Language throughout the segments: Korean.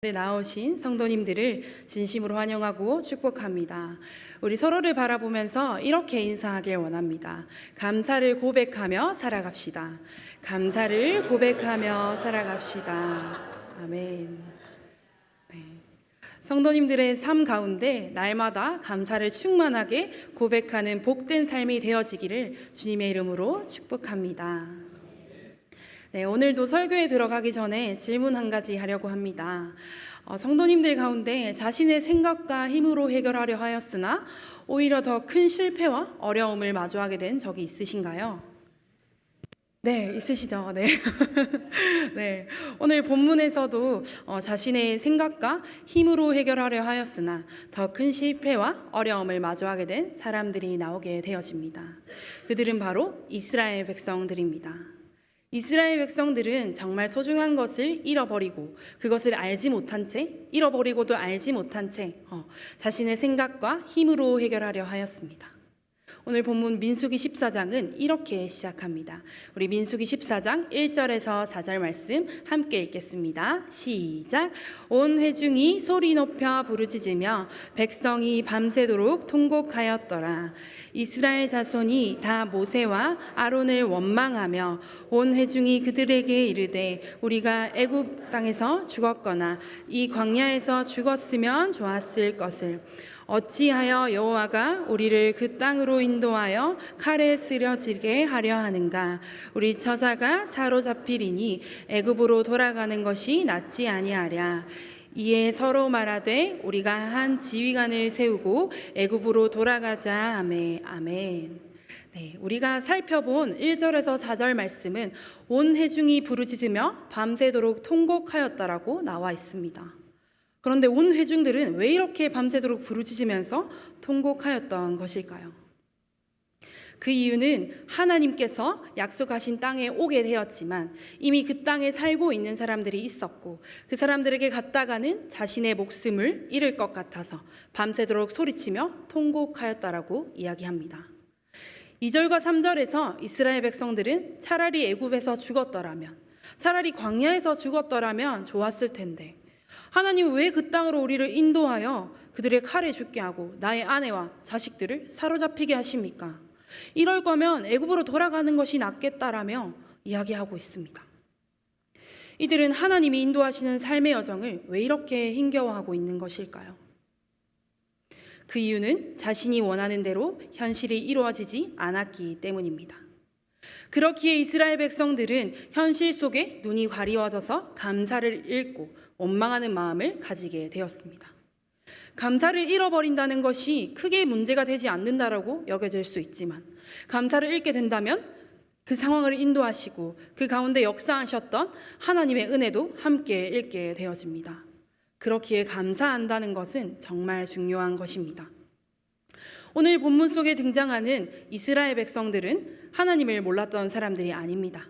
네, 나오신 성도님들을 진심으로 환영하고 축복합니다. 우리 서로를 바라보면서 이렇게 인사하길 원합니다. 감사를 고백하며 살아갑시다. 감사를 고백하며 살아갑시다. 아멘. 네. 성도님들의 삶 가운데 날마다 감사를 충만하게 고백하는 복된 삶이 되어지기를 주님의 이름으로 축복합니다. 네, 오늘도 설교에 들어가기 전에 질문 한 가지 하려고 합니다. 어, 성도님들 가운데 자신의 생각과 힘으로 해결하려 하였으나 오히려 더 큰 실패와 어려움을 마주하게 된 적이 있으신가요? 네, 있으시죠? 네. 네. 오늘 본문에서도 어, 자신의 생각과 힘으로 해결하려 하였으나 더 큰 실패와 어려움을 마주하게 된 사람들이 나오게 되어집니다. 그들은 바로 이스라엘 백성들입니다. 이스라엘 백성들은 정말 소중한 것을 잃어버리고 그것을 알지 못한 채 잃어버리고도 알지 못한 채 어, 자신의 생각과 힘으로 해결하려 하였습니다. 오늘 본문 민수기 14장은 이렇게 시작합니다. 우리 민수기 14장 1절에서 4절 말씀 함께 읽겠습니다. 시작. 온 회중이 소리 높여 부르짖으며 백성이 밤새도록 통곡하였더라. 이스라엘 자손이 다 모세와 아론을 원망하며 온 회중이 그들에게 이르되 우리가 애굽 땅에서 죽었거나 이 광야에서 죽었으면 좋았을 것을 어찌하여 여호와가 우리를 그 땅으로 인도하여 칼에 쓰려지게 하려 하는가? 우리 처자가 사로잡히리니 애굽으로 돌아가는 것이 낫지 아니하랴. 이에 서로 말하되 우리가 한 지휘관을 세우고 애굽으로 돌아가자 아멘 아멘. 네, 우리가 살펴본 1절에서 4절 말씀은 온 회중이 부르짖으며 밤새도록 통곡하였다라고 나와 있습니다. 그런데 온 회중들은 왜 이렇게 밤새도록 부르짖으면서 통곡하였던 것일까요? 그 이유는 하나님께서 약속하신 땅에 오게 되었지만 이미 그 땅에 살고 있는 사람들이 있었고 그 사람들에게 갔다가는 자신의 목숨을 잃을 것 같아서 밤새도록 소리치며 통곡하였다라고 이야기합니다. 2절과 3절에서 이스라엘 백성들은 차라리 애굽에서 죽었더라면 차라리 광야에서 죽었더라면 좋았을 텐데 하나님 왜그 땅으로 우리를 인도하여 그들의 칼에 죽게 하고 나의 아내와 자식들을 사로잡히게 하십니까? 이럴 거면 애굽으로 돌아가는 것이 낫겠다라며 이야기하고 있습니다. 이들은 하나님이 인도하시는 삶의 여정을 왜 이렇게 힘겨워하고 있는 것일까요? 그 이유는 자신이 원하는 대로 현실이 이루어지지 않았기 때문입니다. 그렇기에 이스라엘 백성들은 현실 속에 눈이 가리워져서 감사를 잃고 원망하는 마음을 가지게 되었습니다. 감사를 잃어버린다는 것이 크게 문제가 되지 않는다라고 여겨질 수 있지만 감사를 잃게 된다면 그 상황을 인도하시고 그 가운데 역사하셨던 하나님의 은혜도 함께 잃게 되어집니다. 그렇기에 감사한다는 것은 정말 중요한 것입니다. 오늘 본문 속에 등장하는 이스라엘 백성들은 하나님을 몰랐던 사람들이 아닙니다.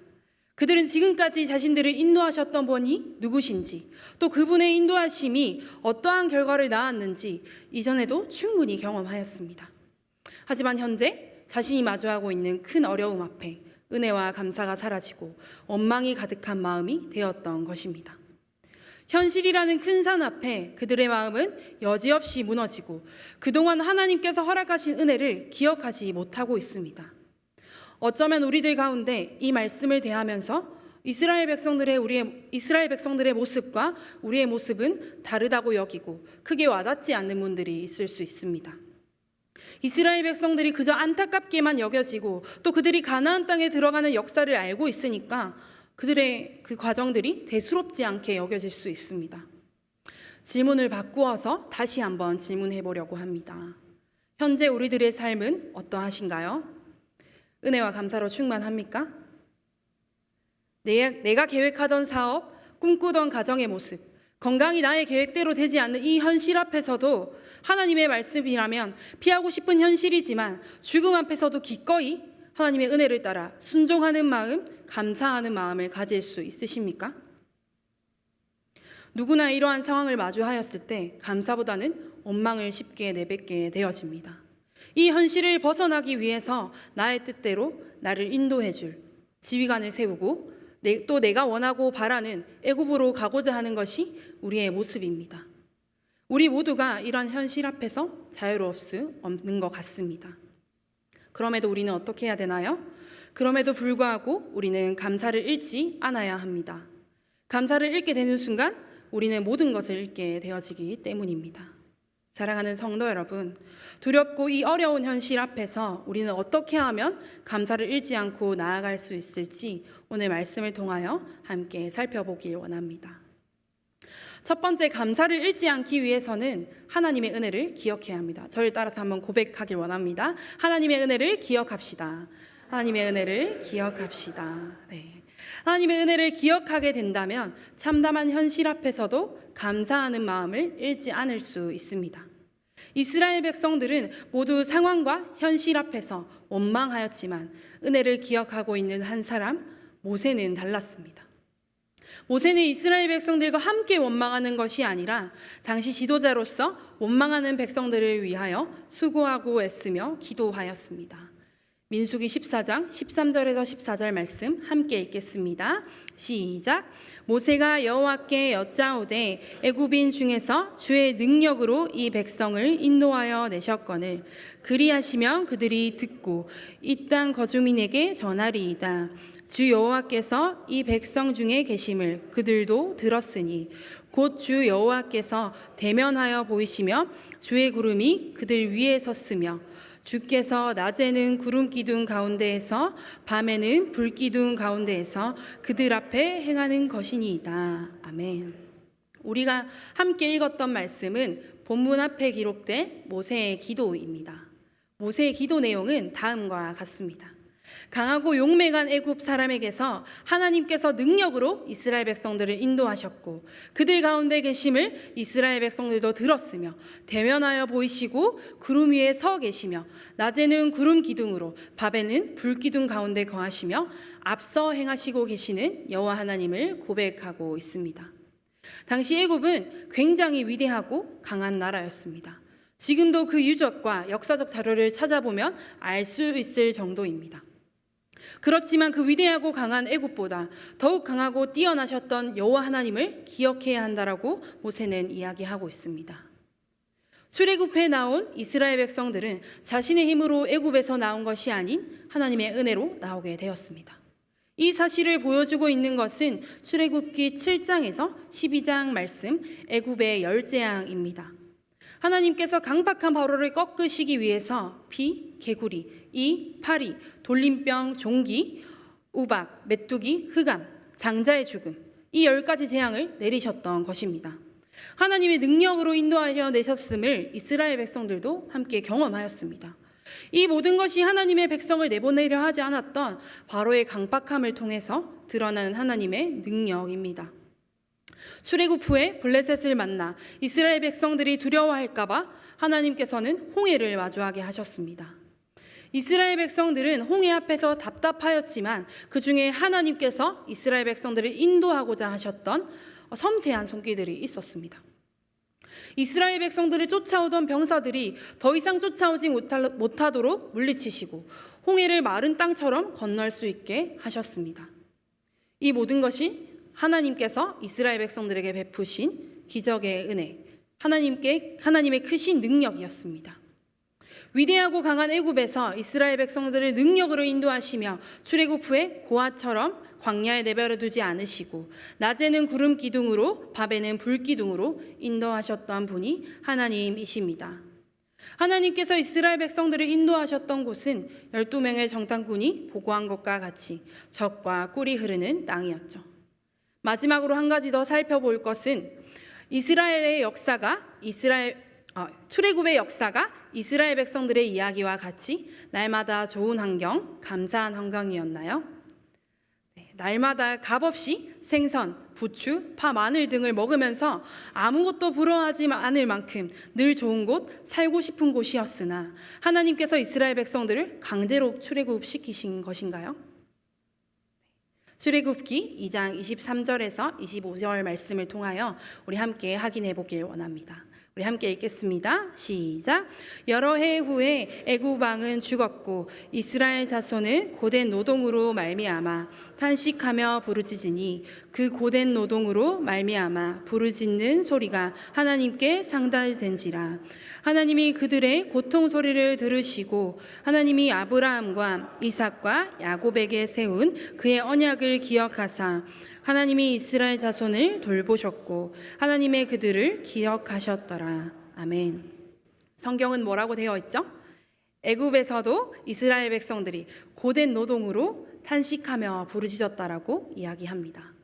그들은 지금까지 자신들을 인도하셨던 분이 누구신지, 또 그분의 인도하심이 어떠한 결과를 낳았는지 이전에도 충분히 경험하였습니다. 하지만 현재 자신이 마주하고 있는 큰 어려움 앞에 은혜와 감사가 사라지고 원망이 가득한 마음이 되었던 것입니다. 현실이라는 큰 산 앞에 그들의 마음은 여지없이 무너지고 그동안 하나님께서 허락하신 은혜를 기억하지 못하고 있습니다. 어쩌면 우리들 가운데 이 말씀을 대하면서 이스라엘 백성들의 우리의 이스라엘 백성들의 모습과 우리의 모습은 다르다고 여기고 크게 와닿지 않는 분들이 있을 수 있습니다. 이스라엘 백성들이 그저 안타깝게만 여겨지고 또 그들이 가나안 땅에 들어가는 역사를 알고 있으니까 그들의 그 과정들이 대수롭지 않게 여겨질 수 있습니다. 질문을 바꾸어서 다시 한번 질문해 보려고 합니다. 현재 우리들의 삶은 어떠하신가요? 은혜와 감사로 충만합니까? 내가 계획하던 사업, 꿈꾸던 가정의 모습, 건강이 나의 계획대로 되지 않는 이 현실 앞에서도 하나님의 말씀이라면 피하고 싶은 현실이지만 죽음 앞에서도 기꺼이 하나님의 은혜를 따라 순종하는 마음, 감사하는 마음을 가질 수 있으십니까? 누구나 이러한 상황을 마주하였을 때 감사보다는 원망을 쉽게 내뱉게 되어집니다. 이 현실을 벗어나기 위해서 나의 뜻대로 나를 인도해 줄 지휘관을 세우고 내- 또 내가 원하고 바라는 애굽으로 가고자 하는 것이 우리의 모습입니다. 우리 모두가 이런 현실 앞에서 자유로울 수 없는 것 같습니다. 그럼에도 우리는 어떻게 해야 되나요? 그럼에도 불구하고 우리는 감사를 잃지 않아야 합니다. 감사를 잃게 되는 순간 우리는 모든 것을 잃게 되어지기 때문입니다. 사랑하는 성도 여러분, 두렵고 이 어려운 현실 앞에서 우리는 어떻게 하면 감사를 잃지 않고 나아갈 수 있을지 오늘 말씀을 통하여 함께 살펴보길 원합니다. 첫 번째 감사를 잃지 않기 위해서는 하나님의 은혜를 기억해야 합니다. 저를 따라서 한번 고백하길 원합니다. 하나님의 은혜를 기억합시다. 하나님의 은혜를 기억합시다. 네. 하나님의 은혜를 기억하게 된다면 참담한 현실 앞에서도 감사하는 마음을 잃지 않을 수 있습니다. 이스라엘 백성들은 모두 상황과 현실 앞에서 원망하였지만 은혜를 기억하고 있는 한 사람 모세는 달랐습니다. 모세는 이스라엘 백성들과 함께 원망하는 것이 아니라 당시 지도자로서 원망하는 백성들을 위하여 수고하고 애쓰며 기도하였습니다. 민수기 14장 13절에서 14절 말씀 함께 읽겠습니다. 시작. 모세가 여호와께 여짜오되 애굽인 중에서 주의 능력으로 이 백성을 인도하여 내셨거늘 그리하시면 그들이 듣고 이 땅 거주민에게 전하리이다. 주 여호와께서 이 백성 중에 계심을 그들도 들었으니 곧 주 여호와께서 대면하여 보이시며 주의 구름이 그들 위에 섰으며 주께서 낮에는 구름 기둥 가운데에서 밤에는 불 기둥 가운데에서 그들 앞에 행하는 것이니이다. 아멘. 우리가 함께 읽었던 말씀은 본문 앞에 기록된 모세의 기도입니다. 모세의 기도 내용은 다음과 같습니다. 강하고 용맹한 애굽 사람에게서 하나님께서 능력으로 이스라엘 백성들을 인도하셨고 그들 가운데 계심을 이스라엘 백성들도 들었으며 대면하여 보이시고 구름 위에 서 계시며 낮에는 구름 기둥으로 밤에는 불 기둥 가운데 거하시며 앞서 행하시고 계시는 여호와 하나님을 고백하고 있습니다. 당시 애굽은 굉장히 위대하고 강한 나라였습니다. 지금도 그 유적과 역사적 자료를 찾아보면 알 수 있을 정도입니다. 그렇지만 그 위대하고 강한 애굽보다 더욱 강하고 뛰어나셨던 여호와 하나님을 기억해야 한다라고 모세는 이야기하고 있습니다. 출애굽해 나온 이스라엘 백성들은 자신의 힘으로 애굽에서 나온 것이 아닌 하나님의 은혜로 나오게 되었습니다. 이 사실을 보여주고 있는 것은 출애굽기 7장에서 12장 말씀 애굽의 열재앙입니다. 하나님께서 강박한 바로를 꺾으시기 위해서 피, 개구리, 이, 파리, 돌림병, 종기, 우박, 메뚜기, 흑암, 장자의 죽음 이 열 가지 재앙을 내리셨던 것입니다. 하나님의 능력으로 인도하여 내셨음을 이스라엘 백성들도 함께 경험하였습니다. 이 모든 것이 하나님의 백성을 내보내려 하지 않았던 바로의 강박함을 통해서 드러나는 하나님의 능력입니다. 출애굽 후에 블레셋을 만나 이스라엘 백성들이 두려워할까봐 하나님께서는 홍해를 마주하게 하셨습니다. 이스라엘 백성들은 홍해 앞에서 답답하였지만 그 중에 하나님께서 이스라엘 백성들을 인도하고자 하셨던 섬세한 손길들이 있었습니다. 이스라엘 백성들을 쫓아오던 병사들이 더 이상 쫓아오지 못하도록 물리치시고 홍해를 마른 땅처럼 건널 수 있게 하셨습니다. 이 모든 것이 하나님께서 이스라엘 백성들에게 베푸신 기적의 은혜, 하나님께 하나님의 크신 능력이었습니다. 위대하고 강한 애굽에서 이스라엘 백성들을 능력으로 인도하시며 출애굽 후에 고아처럼 광야에 내버려 두지 않으시고 낮에는 구름 기둥으로 밤에는 불 기둥으로 인도하셨던 분이 하나님이십니다. 하나님께서 이스라엘 백성들을 인도하셨던 곳은 12명의 정탐꾼이 보고한 것과 같이 적과 꿀이 흐르는 땅이었죠. 마지막으로 한 가지 더 살펴볼 것은 이스라엘의 역사가 이스라엘 어, 출애굽의 역사가 이스라엘 백성들의 이야기와 같이 날마다 좋은 환경, 감사한 환경이었나요? 네, 날마다 값없이 생선, 부추, 파, 마늘 등을 먹으면서 아무것도 부러워하지 않을 만큼 늘 좋은 곳, 살고 싶은 곳이었으나 하나님께서 이스라엘 백성들을 강제로 출애굽시키신 것인가요? 출애굽기 2장 23절에서 25절 말씀을 통하여 우리 함께 확인해 보길 원합니다. 우리 함께 읽겠습니다. 시작. 여러 해 후에 애굽 왕은 죽었고 이스라엘 자손은 고된 노동으로 말미암아 탄식하며 부르짖으니 그 고된 노동으로 말미암아 부르짖는 소리가 하나님께 상달된지라. 하나님이 그들의 고통 소리를 들으시고 하나님이 아브라함과 이삭과 야곱에게 세운 그의 언약을 기억하사 하나님이 이스라엘 자손을 돌보셨고 하나님의 그들을 기억하셨더라. 아멘. 성경은 뭐라고 되어 있죠? 애굽에서도 이스라엘 백성들이 고된 노동으로 탄식하며 부르짖었다라고 이야기합니다.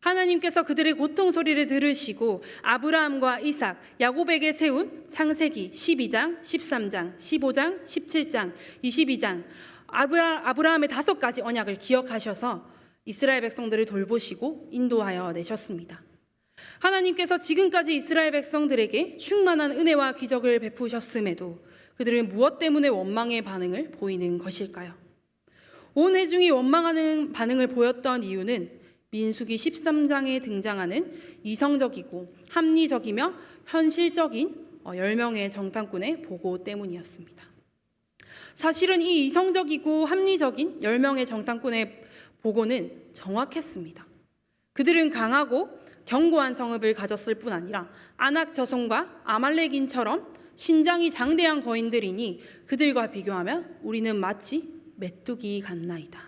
하나님께서 그들의 고통 소리를 들으시고 아브라함과 이삭, 야곱에게 세운 창세기 12장, 13장, 15장, 17장, 22장 아브라, 아브라함의 다섯 가지 언약을 기억하셔서 이스라엘 백성들을 돌보시고 인도하여 내셨습니다. 하나님께서 지금까지 이스라엘 백성들에게 충만한 은혜와 기적을 베푸셨음에도 그들은 무엇 때문에 원망의 반응을 보이는 것일까요? 온 회중이 원망하는 반응을 보였던 이유는 민수기 13장에 등장하는 이성적이고 합리적이며 현실적인 10명의 정탐꾼의 보고 때문이었습니다. 사실은 이 이성적이고 합리적인 10명의 정탐꾼의 보고는 정확했습니다. 그들은 강하고 견고한 성읍을 가졌을 뿐 아니라 아낙 저손과 아말렉인처럼 신장이 장대한 거인들이니 그들과 비교하면 우리는 마치 메뚜기 같나이다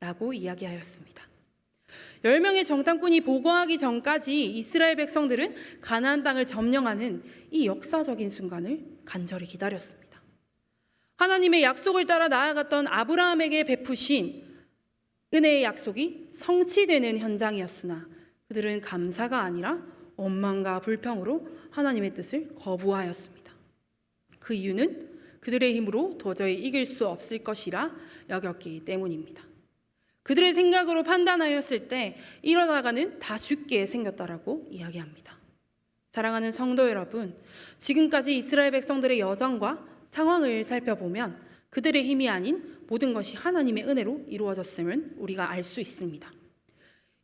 라고 이야기하였습니다. 10명의 정탐꾼이 보고하기 전까지 이스라엘 백성들은 가나안 땅을 점령하는 이 역사적인 순간을 간절히 기다렸습니다. 하나님의 약속을 따라 나아갔던 아브라함에게 베푸신 은혜의 약속이 성취되는 현장이었으나 그들은 감사가 아니라 원망과 불평으로 하나님의 뜻을 거부하였습니다. 그 이유는 그들의 힘으로 도저히 이길 수 없을 것이라 여겼기 때문입니다. 그들의 생각으로 판단하였을 때 이러다가는 다 죽게 생겼다라고 이야기합니다. 사랑하는 성도 여러분, 지금까지 이스라엘 백성들의 여정과 상황을 살펴보면 그들의 힘이 아닌 모든 것이 하나님의 은혜로 이루어졌음을 우리가 알 수 있습니다.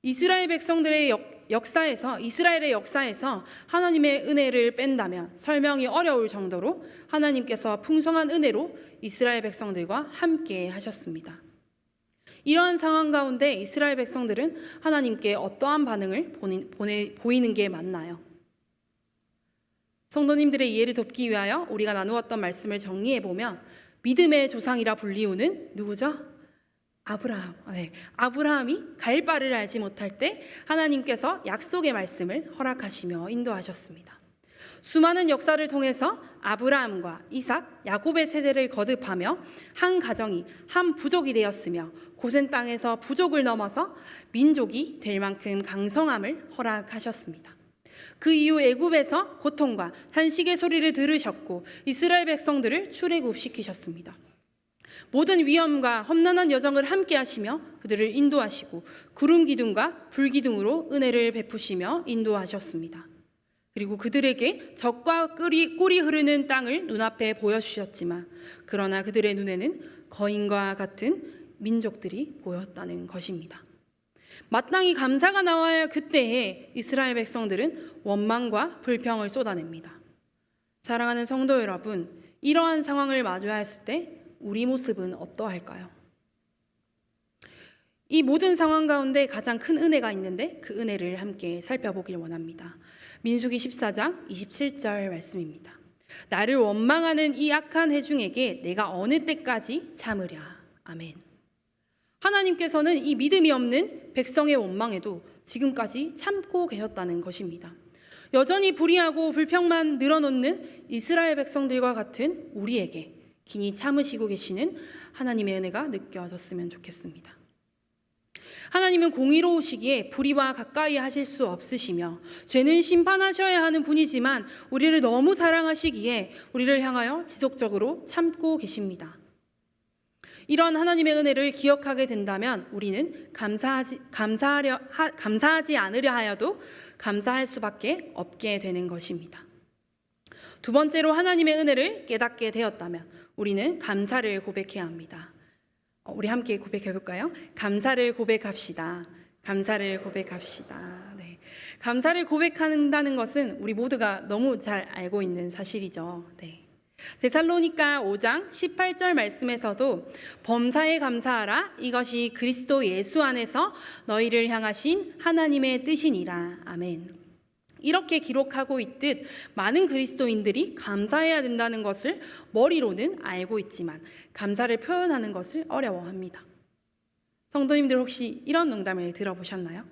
이스라엘 백성들의 역, 역사에서 이스라엘의 역사에서 하나님의 은혜를 뺀다면 설명이 어려울 정도로 하나님께서 풍성한 은혜로 이스라엘 백성들과 함께 하셨습니다. 이러한 상황 가운데 이스라엘 백성들은 하나님께 어떠한 반응을 보니, 보내, 보이는 게 맞나요? 성도님들의 이해를 돕기 위하여 우리가 나누었던 말씀을 정리해 보면 믿음의 조상이라 불리우는 누구죠? 아브라함. 네. 아브라함이 갈 바를 알지 못할 때 하나님께서 약속의 말씀을 허락하시며 인도하셨습니다. 수많은 역사를 통해서 아브라함과 이삭, 야곱의 세대를 거듭하며 한 가정이 한 부족이 되었으며 고센 땅에서 부족을 넘어서 민족이 될 만큼 강성함을 허락하셨습니다. 그 이후 애굽에서 고통과 탄식의 소리를 들으셨고 이스라엘 백성들을 출애굽시키셨습니다. 모든 위험과 험난한 여정을 함께 하시며 그들을 인도하시고 구름 기둥과 불 기둥으로 은혜를 베푸시며 인도하셨습니다. 그리고 그들에게 적과 꿀이, 꿀이 흐르는 땅을 눈앞에 보여주셨지만 그러나 그들의 눈에는 거인과 같은 민족들이 보였다는 것입니다. 마땅히 감사가 나와야 그때에 이스라엘 백성들은 원망과 불평을 쏟아냅니다. 사랑하는 성도 여러분, 이러한 상황을 마주하였을 때 우리 모습은 어떠할까요? 이 모든 상황 가운데 가장 큰 은혜가 있는데 그 은혜를 함께 살펴보길 원합니다. 민수기 14장 27절 말씀입니다. 나를 원망하는 이 악한 해중에게 내가 어느 때까지 참으랴. 아멘. 하나님께서는 이 믿음이 없는 백성의 원망에도 지금까지 참고 계셨다는 것입니다. 여전히 불의하고 불평만 늘어놓는 이스라엘 백성들과 같은 우리에게 긴히 참으시고 계시는 하나님의 은혜가 느껴졌으면 좋겠습니다. 하나님은 공의로우시기에 불의와 가까이 하실 수 없으시며 죄는 심판하셔야 하는 분이지만 우리를 너무 사랑하시기에 우리를 향하여 지속적으로 참고 계십니다. 이런 하나님의 은혜를 기억하게 된다면 우리는 감사하지, 감사하려, 하, 감사하지 않으려 하여도 감사할 수밖에 없게 되는 것입니다. 두 번째로 하나님의 은혜를 깨닫게 되었다면 우리는 감사를 고백해야 합니다. 어, 우리 함께 고백해 볼까요? 감사를 고백합시다. 감사를 고백합시다. 네. 감사를 고백한다는 것은 우리 모두가 너무 잘 알고 있는 사실이죠. 네. 데살로니가 5장 18절 말씀에서도 범사에 감사하라 이것이 그리스도 예수 안에서 너희를 향하신 하나님의 뜻이니라. 아멘. 이렇게 기록하고 있듯 많은 그리스도인들이 감사해야 된다는 것을 머리로는 알고 있지만 감사를 표현하는 것을 어려워합니다. 성도님들 혹시 이런 농담을 들어보셨나요?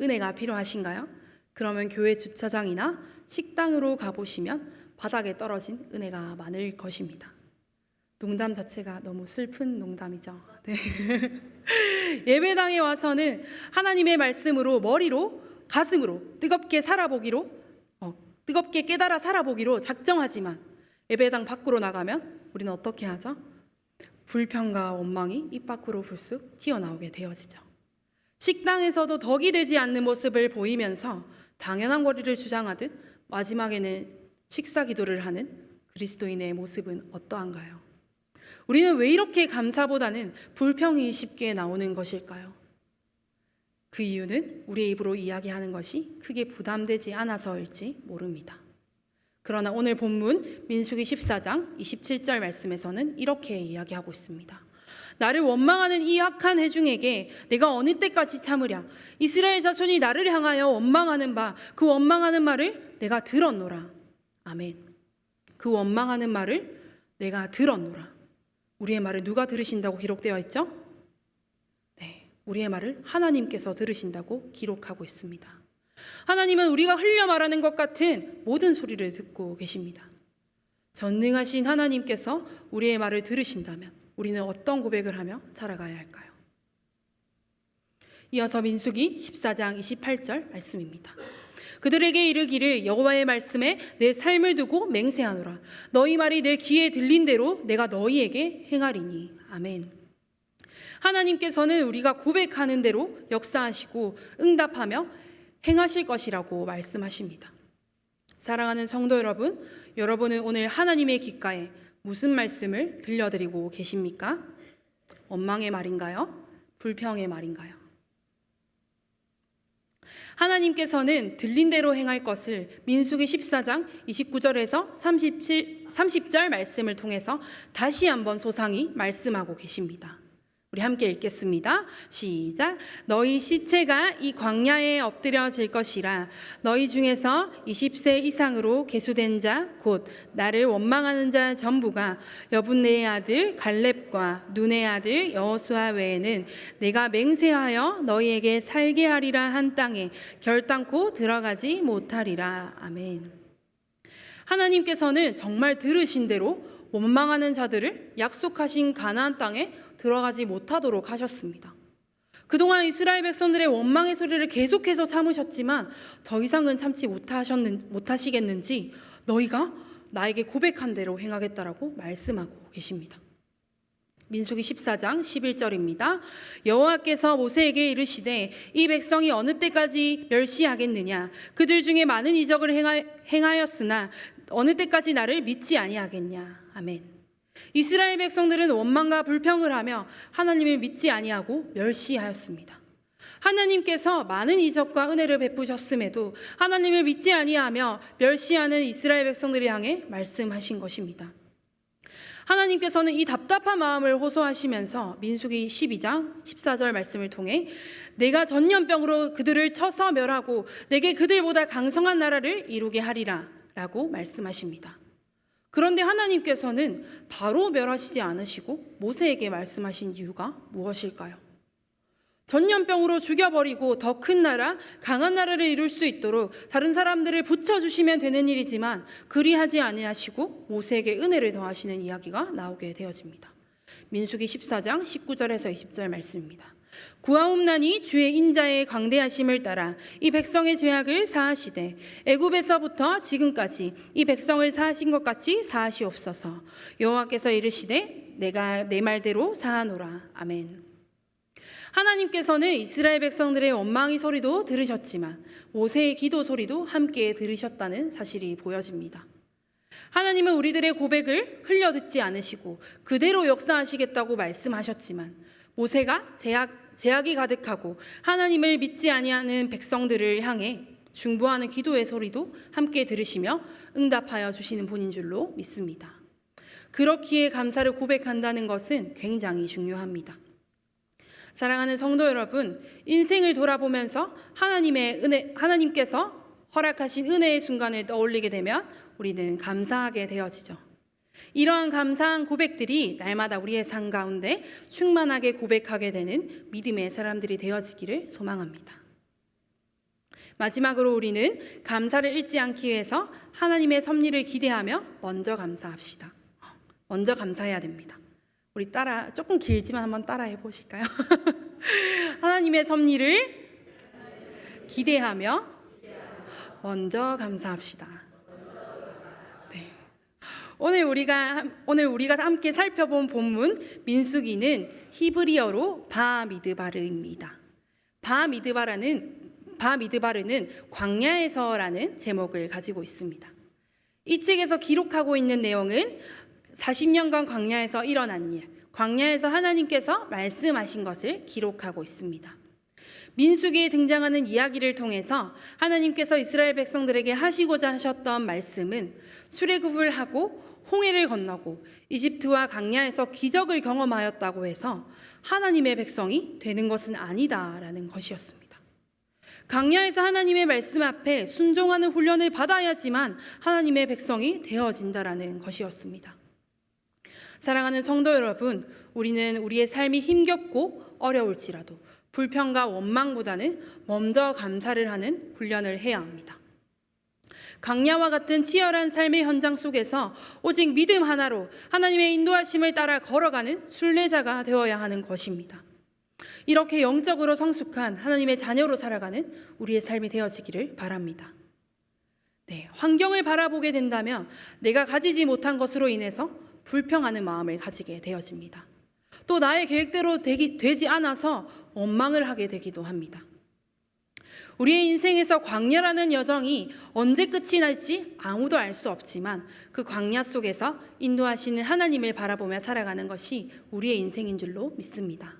은혜가 필요하신가요? 그러면 교회 주차장이나 식당으로 가보시면 바닥에 떨어진 은혜가 많을 것입니다. 농담 자체가 너무 슬픈 농담이죠. 네. 예배당에 와서는 하나님의 말씀으로 머리로 가슴으로 뜨겁게 살아보기로 어, 뜨겁게 깨달아 살아보기로 작정하지만 예배당 밖으로 나가면 우리는 어떻게 하죠? 불평과 원망이 입 밖으로 불쑥 튀어나오게 되어지죠. 식당에서도 덕이 되지 않는 모습을 보이면서 당연한 거리를 주장하듯 마지막에는 식사 기도를 하는 그리스도인의 모습은 어떠한가요? 우리는 왜 이렇게 감사보다는 불평이 쉽게 나오는 것일까요? 그 이유는 우리의 입으로 이야기하는 것이 크게 부담되지 않아서일지 모릅니다. 그러나 오늘 본문 민수기 14장 27절 말씀에서는 이렇게 이야기하고 있습니다. 나를 원망하는 이 악한 해중에게 내가 어느 때까지 참으랴 이스라엘 자손이 나를 향하여 원망하는 바 그 원망하는 말을 내가 들었노라 아멘 그 원망하는 말을 내가 들었노라 우리의 말을 누가 들으신다고 기록되어 있죠? 네 우리의 말을 하나님께서 들으신다고 기록하고 있습니다 하나님은 우리가 흘려 말하는 것 같은 모든 소리를 듣고 계십니다 전능하신 하나님께서 우리의 말을 들으신다면 우리는 어떤 고백을 하며 살아가야 할까요? 이어서 민수기 14장 28절 말씀입니다. 그들에게 이르기를 여호와의 말씀에 내 삶을 두고 맹세하노라. 너희 말이 내 귀에 들린 대로 내가 너희에게 행하리니. 아멘. 하나님께서는 우리가 고백하는 대로 역사하시고 응답하며 행하실 것이라고 말씀하십니다. 사랑하는 성도 여러분, 여러분은 오늘 하나님의 귓가에 무슨 말씀을 들려드리고 계십니까? 원망의 말인가요? 불평의 말인가요? 하나님께서는 들린 대로 행할 것을 민수기 14장 29절에서 37, 30절 말씀을 통해서 다시 한번 소상히 말씀하고 계십니다. 우리 함께 읽겠습니다. 시작. 너희 시체가 이 광야에 엎드려질 것이라. 너희 중에서 20세 이상으로 계수된 자, 곧 나를 원망하는 자 전부가 여분네의 아들 갈렙과 눈의 아들 여호수아 외에는 내가 맹세하여 너희에게 살게 하리라 한 땅에 결단코 들어가지 못하리라. 아멘. 하나님께서는 정말 들으신 대로 원망하는 자들을 약속하신 가나안 땅에 들어가지 못하도록 하셨습니다. 그동안 이스라엘 백성들의 원망의 소리를 계속해서 참으셨지만 더 이상은 참지 못하셨는, 못하시겠는지 너희가 나에게 고백한 대로 행하겠다라고 말씀하고 계십니다. 민수기 14장 11절입니다. 여호와께서 모세에게 이르시되 이 백성이 어느 때까지 멸시하겠느냐 그들 중에 많은 이적을 행하, 행하였으나 어느 때까지 나를 믿지 아니하겠냐. 아멘. 이스라엘 백성들은 원망과 불평을 하며 하나님을 믿지 아니하고 멸시하였습니다. 하나님께서 많은 이적과 은혜를 베푸셨음에도 하나님을 믿지 아니하며 멸시하는 이스라엘 백성들을 향해 말씀하신 것입니다. 하나님께서는 이 답답한 마음을 호소하시면서 민수기 12장 14절 말씀을 통해 내가 전염병으로 그들을 쳐서 멸하고 내게 그들보다 강성한 나라를 이루게 하리라 라고 말씀하십니다. 그런데 하나님께서는 바로 멸하시지 않으시고 모세에게 말씀하신 이유가 무엇일까요? 전염병으로 죽여버리고 더 큰 나라, 강한 나라를 이룰 수 있도록 다른 사람들을 붙여주시면 되는 일이지만 그리하지 아니하시고 모세에게 은혜를 더하시는 이야기가 나오게 되어집니다. 민수기 14장 19절에서 20절 말씀입니다. 구하옵나니 주의 인자의 광대하심을 따라 이 백성의 죄악을 사하시되 애굽에서부터 지금까지 이 백성을 사하신 것 같이 사하시옵소서. 여호와께서 이르시되 내가 내 말대로 사하노라. 아멘. 하나님께서는 이스라엘 백성들의 원망의 소리도 들으셨지만 모세의 기도 소리도 함께 들으셨다는 사실이 보여집니다. 하나님은 우리들의 고백을 흘려 듣지 않으시고 그대로 역사하시겠다고 말씀하셨지만 모세가 제약, 제약이 가득하고 하나님을 믿지 아니하는 백성들을 향해 중보하는 기도의 소리도 함께 들으시며 응답하여 주시는 분인 줄로 믿습니다. 그렇기에 감사를 고백한다는 것은 굉장히 중요합니다. 사랑하는 성도 여러분, 인생을 돌아보면서 하나님의 은혜, 하나님께서 허락하신 은혜의 순간을 떠올리게 되면 우리는 감사하게 되어지죠. 이러한 감사한 고백들이 날마다 우리의 삶 가운데 충만하게 고백하게 되는 믿음의 사람들이 되어지기를 소망합니다. 마지막으로 우리는 감사를 잃지 않기 위해서 하나님의 섭리를 기대하며 먼저 감사합시다. 먼저 감사해야 됩니다. 우리 따라 조금 길지만 한번 따라해 보실까요? 하나님의 섭리를 기대하며 먼저 감사합시다. 네. 오늘 우리가 오늘 우리가 함께 살펴본 본문 민수기는 히브리어로 바미드바르입니다. 바미드바라는 바미드바르는 광야에서라는 제목을 가지고 있습니다. 이 책에서 기록하고 있는 내용은 40년간 광야에서 일어난 일, 광야에서 하나님께서 말씀하신 것을 기록하고 있습니다. 민수기에 등장하는 이야기를 통해서 하나님께서 이스라엘 백성들에게 하시고자 하셨던 말씀은 출애굽을 하고 홍해를 건너고 이집트와 광야에서 기적을 경험하였다고 해서 하나님의 백성이 되는 것은 아니다라는 것이었습니다. 강야에서 하나님의 말씀 앞에 순종하는 훈련을 받아야지만 하나님의 백성이 되어진다라는 것이었습니다. 사랑하는 성도 여러분, 우리는 우리의 삶이 힘겹고 어려울지라도 불평과 원망보다는 먼저 감사를 하는 훈련을 해야 합니다. 강야와 같은 치열한 삶의 현장 속에서 오직 믿음 하나로 하나님의 인도하심을 따라 걸어가는 순례자가 되어야 하는 것입니다. 이렇게 영적으로 성숙한 하나님의 자녀로 살아가는 우리의 삶이 되어지기를 바랍니다. 네, 환경을 바라보게 된다면 내가 가지지 못한 것으로 인해서 불평하는 마음을 가지게 되어집니다. 또 나의 계획대로 되기, 되지 않아서 원망을 하게 되기도 합니다. 우리의 인생에서 광야라는 여정이 언제 끝이 날지 아무도 알 수 없지만 그 광야 속에서 인도하시는 하나님을 바라보며 살아가는 것이 우리의 인생인 줄로 믿습니다.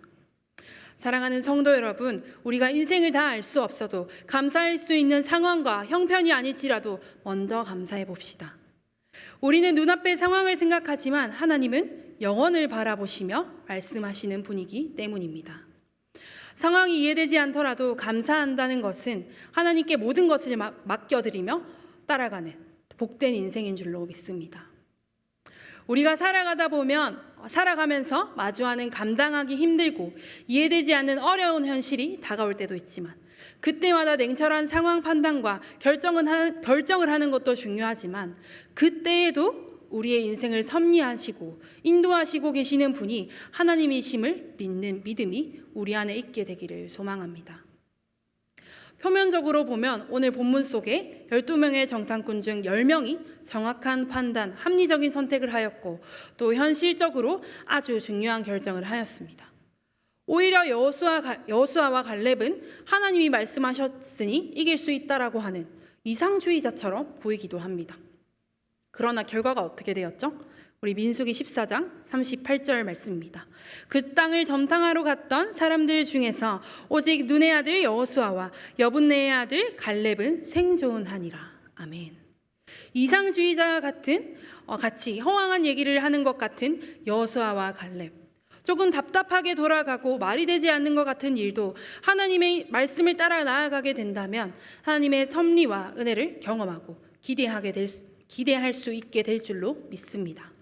사랑하는 성도 여러분, 우리가 인생을 다 알 수 없어도 감사할 수 있는 상황과 형편이 아닐지라도 먼저 감사해 봅시다. 우리는 눈앞의 상황을 생각하지만 하나님은 영원을 바라보시며 말씀하시는 분이기 때문입니다. 상황이 이해되지 않더라도 감사한다는 것은 하나님께 모든 것을 맡겨드리며 따라가는 복된 인생인 줄로 믿습니다. 우리가 살아가다 보면 살아가면서 마주하는 감당하기 힘들고 이해되지 않는 어려운 현실이 다가올 때도 있지만 그때마다 냉철한 상황 판단과 결정은 하, 결정을 하는 것도 중요하지만 그때에도 우리의 인생을 섭리하시고 인도하시고 계시는 분이 하나님이심을 믿는 믿음이 우리 안에 있게 되기를 소망합니다. 표면적으로 보면 오늘 본문 속에 12명의 정탐꾼 중 10명이 정확한 판단, 합리적인 선택을 하였고 또 현실적으로 아주 중요한 결정을 하였습니다. 오히려 여호수아 여호수아와 갈렙은 하나님이 말씀하셨으니 이길 수 있다라고 하는 이상주의자처럼 보이기도 합니다. 그러나 결과가 어떻게 되었죠? 우리 민수기 14장 38절 말씀입니다. 그 땅을 점탕하러 갔던 사람들 중에서 오직 눈의 아들 여호수아와 여분네의 아들 갈렙은 생존하니라. 아멘. 이상주의자 같은 어, 같이 허황한 얘기를 하는 것 같은 여호수아와 갈렙. 조금 답답하게 돌아가고 말이 되지 않는 것 같은 일도 하나님의 말씀을 따라 나아가게 된다면 하나님의 섭리와 은혜를 경험하고 기대하게 될 기대할 수 있게 될 줄로 믿습니다.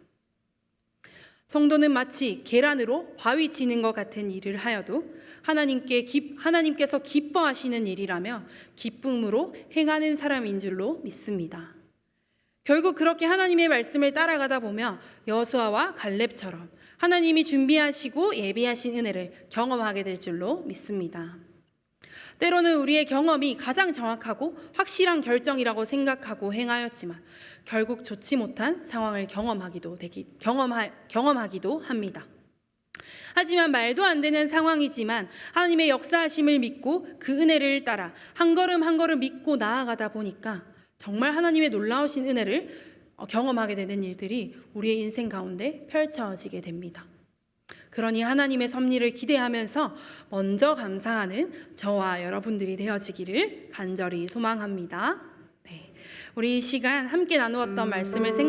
성도는 마치 계란으로 바위 치는 것 같은 일을 하여도 하나님께 기, 하나님께서 기뻐하시는 일이라며 기쁨으로 행하는 사람인 줄로 믿습니다. 결국 그렇게 하나님의 말씀을 따라가다 보면 여수아와 갈렙처럼 하나님이 준비하시고 예비하신 은혜를 경험하게 될 줄로 믿습니다. 때로는 우리의 경험이 가장 정확하고 확실한 결정이라고 생각하고 행하였지만 결국 좋지 못한 상황을 경험하기도 되기 경험하, 경험하기도 합니다. 하지만 말도 안 되는 상황이지만 하나님의 역사하심을 믿고 그 은혜를 따라 한 걸음 한 걸음 믿고 나아가다 보니까 정말 하나님의 놀라우신 은혜를 경험하게 되는 일들이 우리의 인생 가운데 펼쳐지게 됩니다. 그러니 하나님의 섭리를 기대하면서 먼저 감사하는 저와 여러분들이 되어지기를 간절히 소망합니다. 네. 우리 이 시간 함께 나누었던 말씀을 생각